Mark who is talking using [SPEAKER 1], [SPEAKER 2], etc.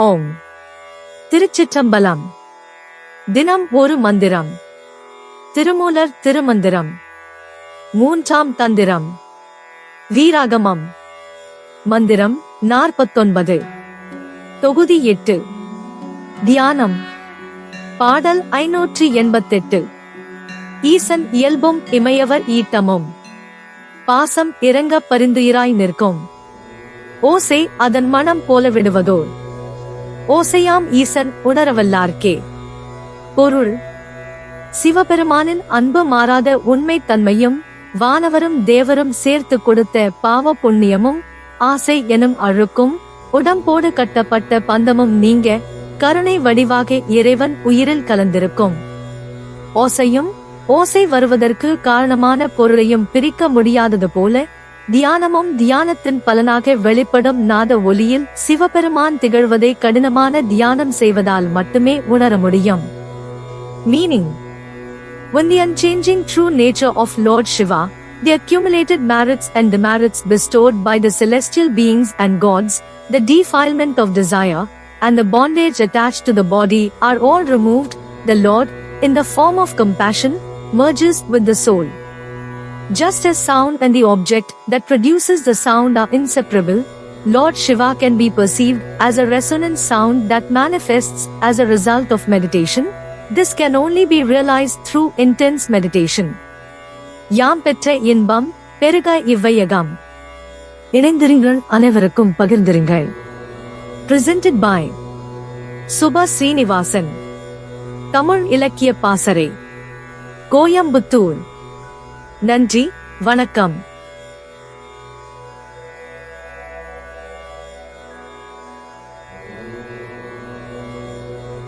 [SPEAKER 1] ஓம். திருச்சிற்றம்பலம். தினம் ஒரு மந்திரம். திருமூலர் திருமந்திரம். மூன்றாம் தந்திரம். வீராகமம். மந்திரம் நாற்பத்தொன்பது. தொகுதி எட்டு. தியானம். பாடல் ஐநூற்றி எண்பத்தெட்டு. ஈசன் இயல்பும் இமையவர் ஈட்டமும். பாசம் இறங்க பரிந்துயிராய் நிற்கும். ஓசை அதன் மனம் போல விடுவதோ ஓசையாம் ஈசன் உணரவல்லார்க்கே. பொருள் சிவபெருமானின் அன்பு மாறாத உண்மை தன்மையும் வானவரும் தேவரும் சேர்த்து கொடுத்த பாவ புண்ணியமும் ஆசை எனும் அழுக்கும் உடம்போடு கட்டப்பட்ட பந்தமும் நீங்க கருணை வடிவாக இறைவன் உயிரில் கலந்திருக்கும். ஓசையும் ஓசை வருவதற்கு காரணமான பொருளையும் பிரிக்க முடியாதது போல தியானமும் தியானத்தின் பலனாக வெளிப்படும் நாத ஒலியில் சிவபெருமான் திகழ்வதை கடினமான தியானம் செய்வதால் மட்டுமே உணர முடியும் meaning When the unchanging true nature of Lord Shiva, the accumulated merits and demerits bestowed by the celestial beings and gods, the defilement of desire, and the bondage attached to the body are all removed, the Lord, in the form of compassion, merges with the soul. Just as sound and the object that produces the sound are inseparable, Lord Shiva can be perceived as a resonant sound that manifests as a result of meditation. This can only be realized through intense meditation. யாம் பெற்ற இன்பம் பெருக இவ்வையகம் இணைந்திருங்கள் அனைவருக்கும் பகிர்ந்திருங்கள் presented by Subha Srinivasan Tamil இலக்கிய பாசறை கோயம்புத்தூர் நன்றி வணக்கம்.